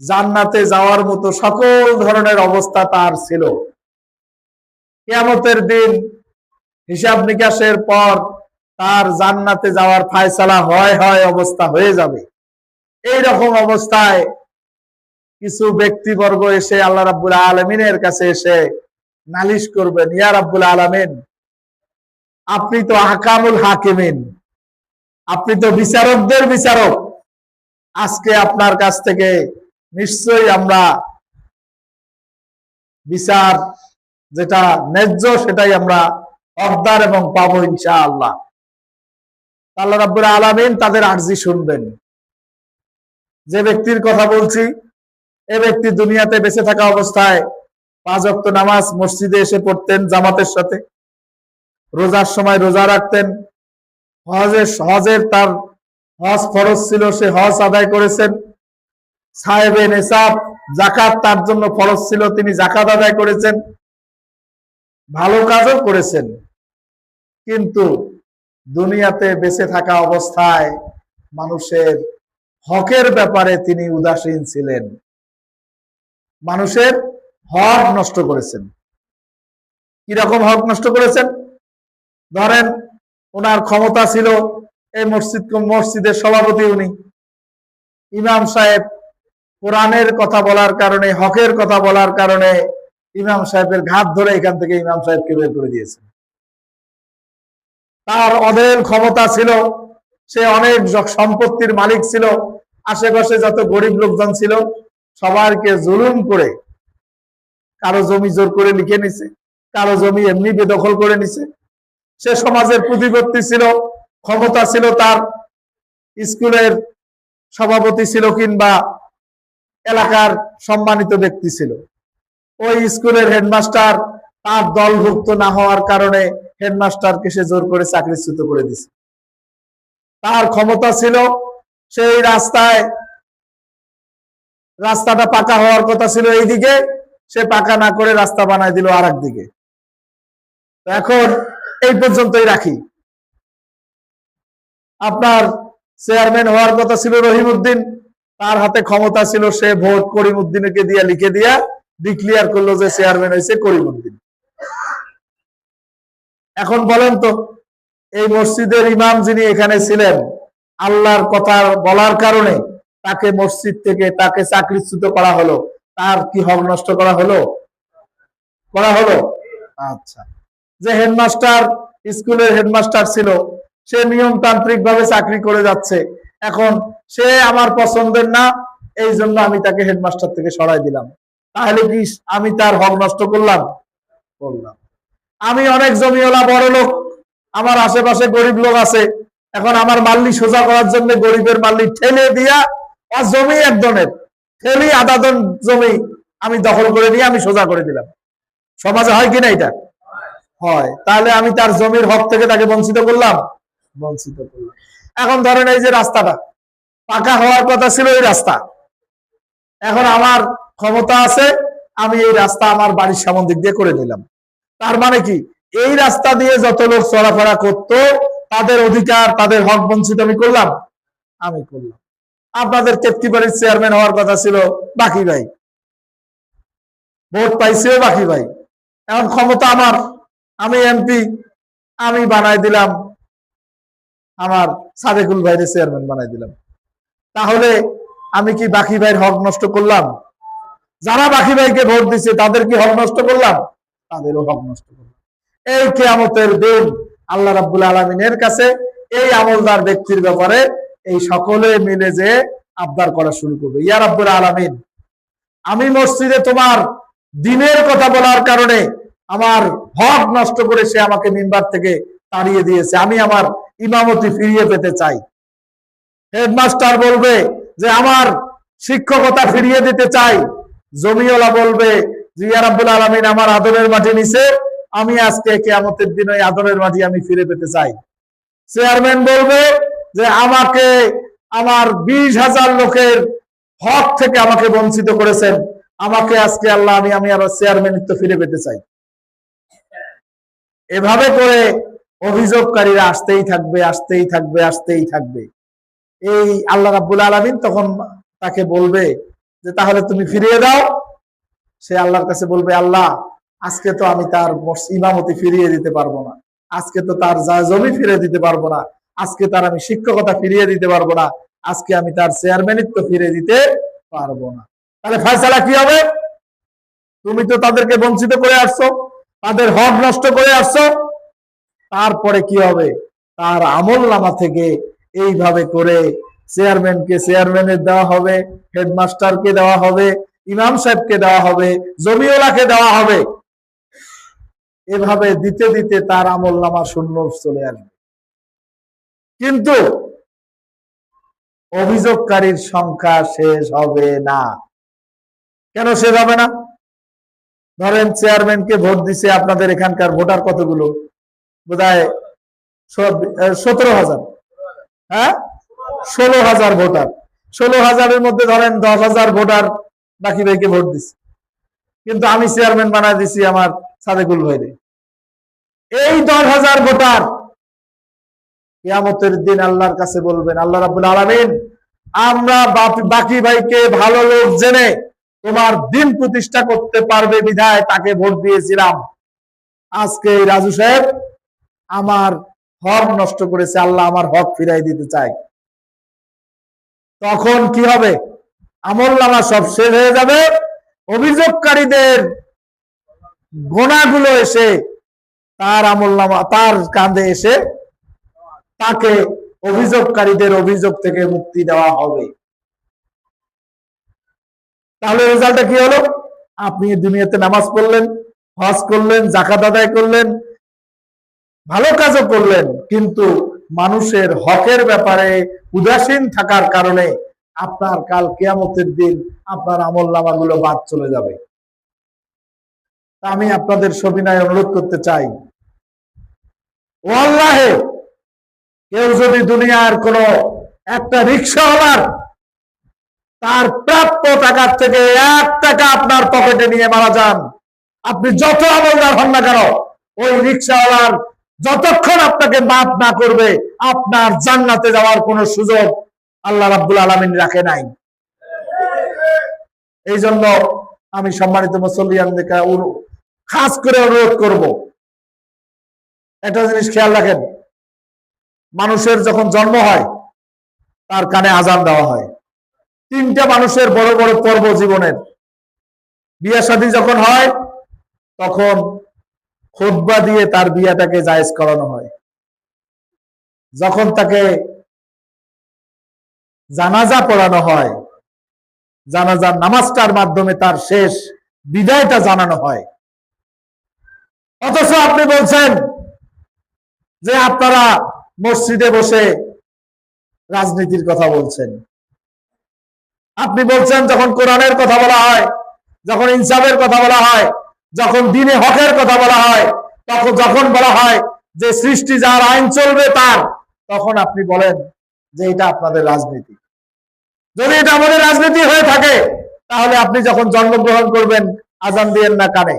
জান্নাতে যাওয়ার মতো সকল ধরনের অবস্থা তার ছিল। কেয়ামতের দিন হিসাব নিকাশের পর তার জান্নাতে যাওয়ার ফায়সালা হয় হয় অবস্থা হয়ে যাবে। এই রকম অবস্থায় কিছু ব্যক্তিবর্গ এসে আল্লাহ রাব্বুল আলমিনের কাছে এসে নালিশ করবেন, ইয়া রাব্বুল আলমিন, আপনি তো হাকামুল হাকিমিন, আপনি তো বিচারকদের বিচারক। আজকে আপনার কাছ থেকে নিশ্চয়ই আমরা বিচার যেটা ন্যায্য সেটাই আমরা অবদার এবং পাবো ইনশাআল্লাহ। আল্লাহ আল্লাহ রাব্বুল আলামিন তাদের আর্জি শুনবেন। যে ব্যক্তির কথা বলছি, এ ব্যক্তি দুনিয়াতে বেঁচে থাকা অবস্থায় পাঁচ অক্ত নামাজ মসজিদে এসে পড়তেন জামাতের সাথে। রোজার সময় রোজা রাখতেন। হজের হজের তার হজ ফরজ ছিল, সে হজ আদায় করেছেন। সাহেবে নেশাব জাকাত তার জন্য ফরজ ছিল, তিনি জাকাত আদায় করেছেন। ভালো কাজও করেছেন। কিন্তু দুনিয়াতে বেঁচে থাকা অবস্থায় মানুষের হকের ব্যাপারে তিনি উদাসীন ছিলেন। মানুষের হক নষ্ট করেছেন। কীরকম হক নষ্ট করেছেন? ধরেন, ওনার ক্ষমতা ছিল এই মসজিদ মসজিদের সভাপতি উনি। ইমাম সাহেব কোরআনের কথা বলার কারণে, হকের কথা বলার কারণে ইমাম সাহেবের ঘাত ধরে এখান থেকে ইমাম সাহেবকে বের করে দিয়েছেন। তার অদেল ক্ষমতা ছিল, সে অনেক সম্পত্তির মালিক ছিল, আশেপাশে যত গরিব লোকজন ছিল সবাইকে জুলুম করে কারও জমি জোর করে লিখে নিছে, কারও জমি এমনি বেদখল করে নিছে। সে সমাজের প্রতিপত্তি ছিল, ক্ষমতা ছিল তার, স্কুলের সভাপতি ছিল কিংবা এলাকার সম্মানিত ব্যক্তি ছিল। ওই স্কুলের হেডমাস্টার তার দলভুক্ত না হওয়ার কারণে হেডমাস্টারকে সে জোর করে চাকরিচ্যুত করে দিছে। তার ক্ষমতা ছিল সেই রাস্তায়, রাস্তাটা পাকা হওয়ার কথা ছিল এইদিকে, সে পাকা না করে রাস্তা বানায় দিল আর দিকে এখন এই পর্যন্তই রাখি। আপনার চেয়ারম্যান হওয়ার কথা ছিল রহিমউদ্দিন তার হাতে ক্ষমতা ছিল সে ভোট করিমউদ্দিনকে দিয়ে লিখে দিয়া ডিক্লিয়ার করল যে চেয়ারম্যান হয়েছে করিমউদ্দিন। এখন বলেন তো, এই মসজিদের ইমাম যিনি এখানে ছিলেন, আল্লাহর কথা বলার কারণে তাকে মসজিদ থেকে তাকে চাকরিচ্যুত করা হলো। তার কি হক নষ্ট করা হলো? করা হলো? আচ্ছা। যে হেডমাস্টার, স্কুলের হেডমাস্টার ছিল, সে নিয়মতান্ত্রিক ভাবে চাকরি করে যাচ্ছে। এখন সে আমার পছন্দের না এই জন্য আমি তাকে হেডমাস্টার থেকে সরাই দিলাম। তাহলে কি আমি তার হক নষ্ট করলাম? করলাম। আমি অনেক জমিওয়ালা, বড় লোক, আমার আশেপাশে গরিব লোক আছে। এখন আমার মাল্লি সোজা করার জন্য গরিবের মাল্লি ঠেলে দিয়া আর জমি একজনের ঠেলি আদাদন জমি আমি দখল করে নিয়ে আমি সোজা করে দিলাম। সমাজে হয় কিনা এটা? হয়। তাহলে আমি তার জমির হক থেকে তাকে বঞ্চিত করলাম? বঞ্চিত করলাম। এখন ধরেন এই যে রাস্তাটা, পাকা হওয়ার কথা ছিল এই রাস্তা। এখন আমার ক্ষমতা আছে, আমি এই রাস্তা আমার বাড়ির সামন দিক দিয়ে করে নিলাম। তার মানে কি? এই রাস্তা দিয়ে যত লোক চলাফেরা করতো, তাদের অধিকার, তাদের হক বঞ্চিত আমি করলাম? আমি করলাম। আপনাদের কেতকি বাড়ির চেয়ারম্যান হওয়ার কথা ছিল, বাকি ভাই। ভোট পাইছেও বাকি ভাই। এখন ক্ষমতা আমার। আমি এমপি, আমি বানাই দিলাম আমার সাদেকুল ভাইরে চেয়ারম্যান বানাই দিলাম। তাহলে আমি কি বাকি ভাইয়ের হক নষ্ট করলাম? যারা বাকি ভাইকে ভোট দিচ্ছে তাদের কি হক নষ্ট করলাম? তাদেরও হক নষ্ট করলাম। এই কেয়ামতের দিন আল্লাহ রাব্বুল আলমিনের কাছে এই আমলদার ব্যক্তির ব্যাপারে এই সকলে মিলে যে আবদার করা শুরু করবে। ইয়া রাব্বুল আলমিন, আমি মসজিদে তোমার দিনের কথা বলার কারণে আমার হক নষ্ট করে সে আমাকে মিম্বার থেকে তাড়িয়ে দিয়েছে। আমি আমার ইমামতি ফিরিয়ে পেতে চাই। হেডমাস্টার বলবে যে, আমার শিক্ষকতা ফিরিয়ে দিতে চাই। জমিওয়ালা বলবে যে রাব্বুল আলমিন, আমার আদরের মাটি নিছে আমি আজকে কেয়ামতের দিন ওই আদরের মাটি আমি ফিরে পেতে চাই। চেয়ারম্যান বলবে যে, আমাকে, আমার বিশ হাজার লোকের হক থেকে আমাকে বঞ্চিত করেছেন। আমাকে আজকে আল্লাহ, আমি আমি আবার চেয়ারম্যানিত্ব ফিরে পেতে চাই। এভাবে করে অভিযোগকারীরা আসতেই থাকবে আসতেই থাকবে আসতেই থাকবে। এই আল্লাহ রাব্বুল আলমিন তখন তাকে বলবে যে, তাহলে তুমি ফিরিয়ে দাও। সে আল্লাহর কাছে বলবে, আল্লাহ, আজকে তো আমি তার ইমামতি ফিরিয়ে দিতে পারব না। আজকে তো তার জমি ফিরে দিতে পারব না। আজকে তার আমি শিক্ষকতা ফিরিয়ে দিতে পারব না। আজকে আমি তার চেয়ারম্যানিত্ব ফিরে দিতে পারব না। তাহলে ফয়সালা কি হবে? তুমি তো তাদেরকে বঞ্চিত করে আসছো, তাদের হক নষ্ট করে আসছো। তারপরে কি হবে? তার আমল নামা থেকে এইভাবে করে চেয়ারম্যানকে চেয়ারম্যানের দেওয়া হবে, হেডমাস্টারকে দেওয়া হবে, ইমাম সাহেবকে দেওয়া হবে, জমিওয়ালাকে দেওয়া হবে। এভাবে দিতে দিতে তার আমল নামা শূন্য চলে আসবে। কিন্তু অভিযোগকারীর সংখ্যা শেষ হবে না। কেন শেষ হবে না? ধরেন চেয়ারম্যানকে ভোট দিছে আপনাদের এখানকার ভোটার কতগুলো? বোধহয় সতেরো হাজার। হ্যাঁ? ষোলো হাজার ভোটার। ষোলো হাজারের মধ্যে ধরেন দশ হাজার ভোটার বাকি ভাইকে ভোট কিন্তু আমি চেয়ারম্যান বানায় দিছি আমার সাদেকুল ভাইরে। এই দশ হাজার ভোটার কিয়ামতের দিন আল্লাহর কাছে বলবেন, আল্লাহ রাবুল আলমিন, আমরা বাকি ভাইকে ভালো লোক জেনে তোমার দিন প্রতিষ্ঠা করতে পারবে বিধায় তাকে ভোট দিয়েছিলাম। আজকে রাজু সাহেব আমার হক নষ্ট করেছে, আল্লাহ আমার হক ফিরাই দিতে চায়। তখন কি হবে? আমল নামা সব শেষ হয়ে যাবে। অভিযোগকারীদের গোনাগুলো এসে তার আমল নামা, তার কাঁধে এসে তাকে অভিযোগকারীদের অভিযোগ থেকে মুক্তি দেওয়া হবে। তাহলে রেজাল্টটা কি হলো? আপনি দুনিয়াতে নামাজ পড়লেন, হজ করলেন জাকাত আদায় করলেন ভালো কাজও করলেন, কিন্তু মানুষের হকের ব্যাপারে উদাসীন থাকার কারণে আপনার কাল কেয়ামতের দিন আপনার আমল নামাগুলো বাদ চলে যাবে। আমি আপনাদের সবিনয় অনুরোধ করতে চাই ও আল্লাহে কেউ যদি দুনিয়ার কোন একটা রিক্সাওয়ালার তার প্রাপ্য টাকার থেকে এক টাকা আপনার পকেটে নিয়ে মারা যান, আপনি যত আমলদার হন না কেন, ওই রিক্সাওয়ালার যতক্ষণ আপনাকে মাফ না করবে, আপনার জান্নাতে যাওয়ার কোনো সুযোগ আল্লাহ রাব্বুল আলমিন রাখে নাই। এই জন্য আমি সম্মানিত মুসল্লিয়ানদেরকে খাস করে অনুরোধ করব। একটা জিনিস খেয়াল রাখেন, মানুষের যখন জন্ম হয়, তার কানে আজান দেওয়া হয়। তিনটা মানুষের বড় বড় পর্ব জীবনের। বিয়ে শাদী যখন হয়, তখন খুতবা দিয়ে তার বিয়াটাকে জায়েজ করানো হয়। যখন তাকে জানাজা পড়ানো হয়, জানাজার নামাজটার মাধ্যমে তার শেষ বিদায়টা জানানো হয়। অথচ আপনি বলছেন যে আপনারা মসজিদে বসে রাজনীতির কথা বলছেন। আপনি বলছেন যখন কোরআনের কথা বলা হয়, যখন ইনসাফের কথা বলা হয় যখন দিনে হকের কথা বলা হয়, তখন যখন বলা হয় যে সৃষ্টি যার আইন চলবে তার, তখন আপনি বলেন যে এটা আপনাদের রাজনীতি। যদি এটা আমাদের রাজনীতি হয়ে থাকে, তাহলে আপনি যখন জন্মগ্রহণ করবেন, আজান দিয়েন না কানে।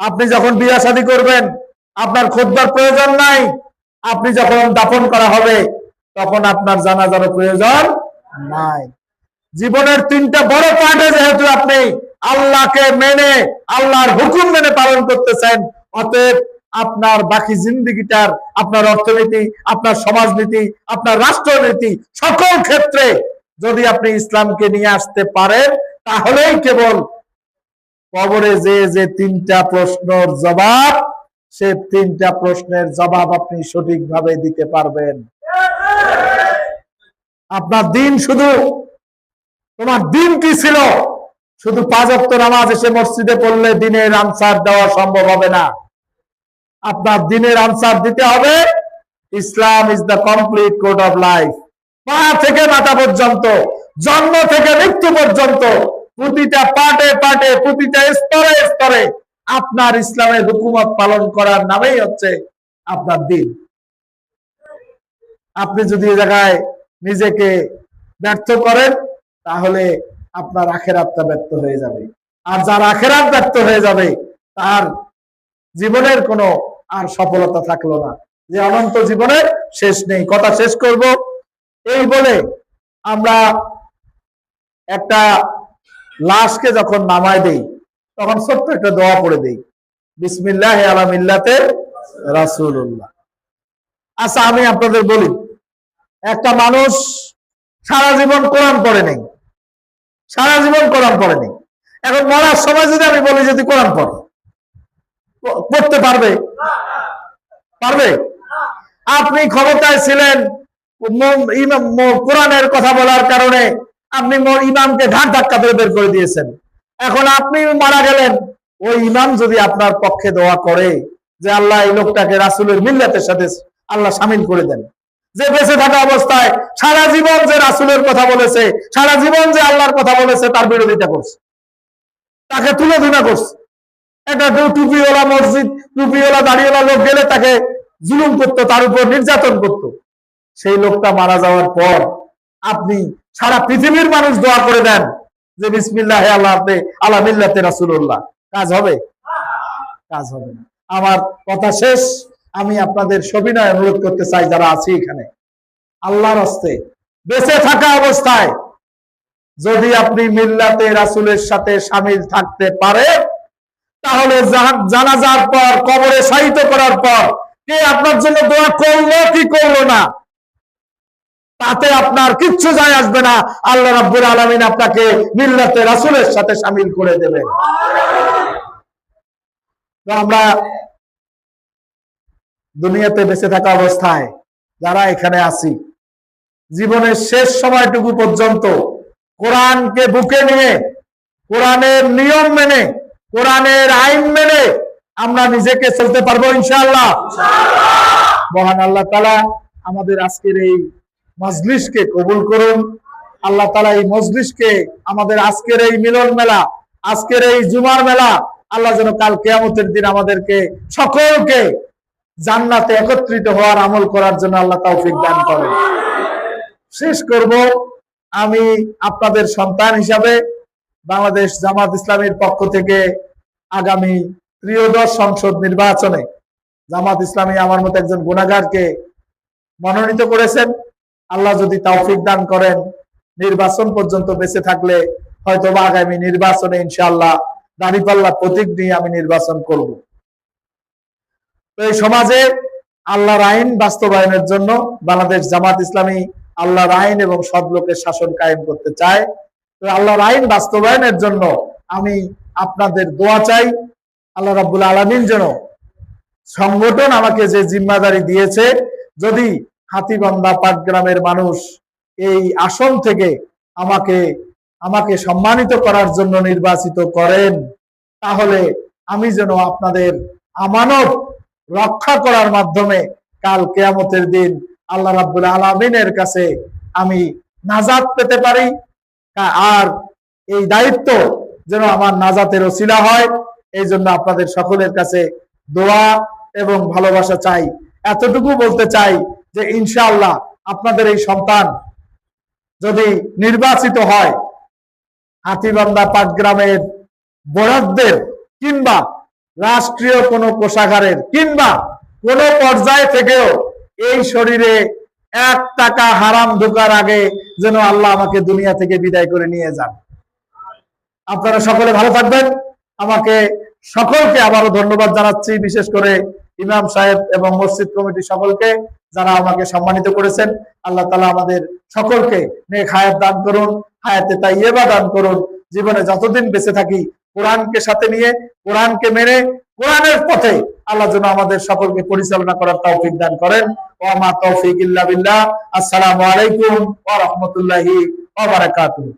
আপনি যখন বিয়া শাদী করবেন, আপনার খোদবার প্রয়োজন নাই। আপনি যখন দাফন করা হবে, তখন আপনার জানাজারও প্রয়োজন নাই। জীবনের তিনটা বড় পার্টে যেহেতু আপনি আল্লাহকে মেনে, আল্লাহর হুকুম মেনে পালন করতেছেন। অতএব আপনার বাকি জিন্দিগিটার, আপনার অর্থনীতি, আপনার সমাজনীতি, আপনার রাষ্ট্রনীতি সকল ক্ষেত্রে যদি আপনি ইসলামকে নিয়ে আসতে পারেন, তাহলেই কেবল কবরে যে যে তিনটা প্রশ্নের জবাব, সে তিনটা প্রশ্নের জবাব আপনি সঠিকভাবে দিতে পারবেন। আপনার দিন শুধু, তোমার দিন কি ছিল? শুধু পাঁচ অক্ট নামাজ এসে মসজিদে পড়লে দিনের আনসার দেওয়া সম্ভব হবে না। আপনার দিনের আনসার দিতে হবে। Islam is the complete code of life পা থেকে মাথা পর্যন্ত, জন্ম থেকে মৃত্যু পর্যন্ত, প্রতিটা পাটে পাটে প্রতিটা স্তরে স্তরে আপনার ইসলামের হুকুমত পালন করার নামেই হচ্ছে আপনার দিন। আপনি যদি এ জায়গায় নিজেকে ব্যর্থ করেন, তাহলে আপনার আখের আখেরাতটা ব্যর্থ হয়ে যাবে। আর যার আখেরাত ব্যর্থ হয়ে যাবে, তার জীবনের কোনো আর সফলতা থাকল না। যে অনন্ত জীবনের শেষ নেই। কথা শেষ করব। এই বলে আমরা একটা লাশকে যখন নামায় দেই, তখন ছোট্ট একটা দোয়া পড়ে দেই। বিসমিল্লাহ আলা মিল্লাতে রাসূলুল্লাহ। আচ্ছা আমি আপনাদের বলি, একটা মানুষ সারা জীবন কোরআন পড়ে নেই। সারা জীবন কোরআন পড়ে নেই এখন মরার সময় যদি আমি বলি যদি কোরআন পড়, পড়তে পারবে? পারবে? আপনি ক্ষমতায় ছিলেন কোরআনের কথা বলার কারণে আপনি ইমামকে ঘাট ধাক্কা ধরে বের করে দিয়েছেন। এখন আপনি মারা গেলেন ওই ইমাম যদি আপনার পক্ষে দোয়া করে যে আল্লাহ এই লোকটাকে রাসুলের মিল্লাতের সাথে আল্লাহ সামিল করে দেন। যে বেঁচে থাকা অবস্থায় সারা জীবন যে রাসুলের কথা বলেছে, সারা জীবন যে আল্লাহর কথা বলেছে, তার বিরোধিতা করছে। তাকে তুলে ধুনা করছে। একটা টুপিওয়ালা মসজিদ, টুপিওয়ালা দাড়িওয়ালা লোক গেলে তাকে জুলুম করতো, তার উপর নির্যাতন করত। সেই লোকটা মারা যাওয়ার পর আপনি সারা পৃথিবীর মানুষ দোয়া করে দেন যে, বিসমিল্লাহ আল্লাহ আল্লাহ মিল্লাতে রাসুল্লাহ কাজ হবে? কাজ হবে না। আমার কথা শেষ। আমি আপনাদের সবিনয় অনুরোধ করতে চাই, যারা আছি এখানে। আল্লাহর হস্তে বেঁচে থাকা অবস্থায় যদি আপনি মিল্লাতে রাসুলের সাথে সামিল থাকতে পারেন, তাহলে জানাজার পর, কবরে শায়িত করার পর কে আপনার জন্য দোয়া করল কি করল না, তাতে আপনার কিচ্ছু যায় আসবে না। আল্লাহ রাব্বুল আলামিন আপনাকে মিল্লাতে রাসূলের সাথে সামিল করে দেবেন। আমরা দুনিয়াতে বেঁচে থাকা অবস্থায় যারা এখানে আছি, জীবনের শেষ সময়টুকু পর্যন্ত কোরআনকে বুকে নিয়ে, কোরআনের নিয়ম মেনে, কোরআনের আইন মেনে আমরা নিজেকে চলতে পারব ইনশাআল্লাহ। মহান আল্লাহ তালা আমাদের আজকের এই মজলিসকে কবুল করুন। আল্লাহ তালা এই মজলিসকে আমাদের আজকের এই মিলন মেলা, আজকের এই জুমার মেলা, আল্লাহ যেন কাল কেয়ামতের দিন আমাদেরকে সকলকে জান্নাতে একত্রিত হওয়ার আমল করার জন্য আল্লাহ তৌফিক দান করেন। শেষ করব আমি আপনাদের সন্তান হিসাবে বাংলাদেশ জামাত ইসলামের পক্ষ থেকে আগামী ত্রিয়োদশ সংসদ নির্বাচনে জামাত ইসলামী আমার মতো একজন গুণাগারকে মনোনীত করেছেন। আল্লাহ যদি তৌফিক দান করেন, নির্বাচন পর্যন্ত বেঁচে থাকলে হয়তো আগামী নির্বাচনে ইনশাআল্লাহ দাঁড়িপাল্লা প্রতীক নিয়ে আমি নির্বাচন করব। তো এই সমাজে আল্লাহর আইন বাস্তবায়নের জন্য বাংলাদেশ জামাত ইসলামী আল্লাহর আইন এবং সৎ লোকের শাসন কায়েম করতে চায়। তো আল্লাহর আইন বাস্তবায়নের জন্য আমি আপনাদের দোয়া চাই। আল্লাহ রাব্বুল আলামিন যেন সংগঠন আমাকে যে জিম্মাদারি দিয়েছে, যদি হাতিবান্ধা পাটগ্রামের মানুষ এই আসন থেকে আমাকে আমাকে সম্মানিত করার জন্য নির্বাচিত করেন, তাহলে আমি যেন আপনাদের আমানত রক্ষা করার মাধ্যমে কাল কেয়ামতের দিন আল্লাহ রাব্বুল আলামিনের কাছে আমি নাজাত পেতে পারি। আর এই দায়িত্ব যেন আমার নাজাতের ওসিলা হয় এই জন্য আপনাদের সকলের কাছে দোয়া এবং ভালোবাসা চাই। এতটুকু বলতে চাই যে ইনশাআল্লাহ আপনাদের এই সন্তান যদি নির্বাচিত হয়, হাতিবান্ধা পাটগ্রামের বরাদ্দের কিংবা রাষ্ট্রীয় কোনো কোষাগারের কিংবা কোন পর্যায় থেকেও এই শরীরে এক টাকা হারাম ঢোকার আগে যেন আল্লাহ আমাকে দুনিয়া থেকে বিদায় করে নিয়ে যান। আপনারা সকলে ভালো থাকবেন। আমাকে সকলকে আবারও ধন্যবাদ জানাচ্ছি, বিশেষ করে ইমাম সাহেব এবং মসজিদ কমিটি সকলকে যারা আমাকে সম্মানিত করেছেন। আল্লাহ তালা আমাদের সকলকে নেক হায়াত দান করুন, হায়াতে তাইয়েবা দান করুন। জীবনে যতদিন বেঁচে থাকি কোরআনকে সাথে নিয়ে, কোরআনকে মেনে, কোরআনের পথে আল্লাহ যেন আমাদের সকলকে পরিচালনা করার তৌফিক দান করেন। ও মা তৌফিক ইল্লা বিল্লাহ। আসসালামু আলাইকুম ওয়া রাহমাতুল্লাহি ওয়া বারাকাতুহু।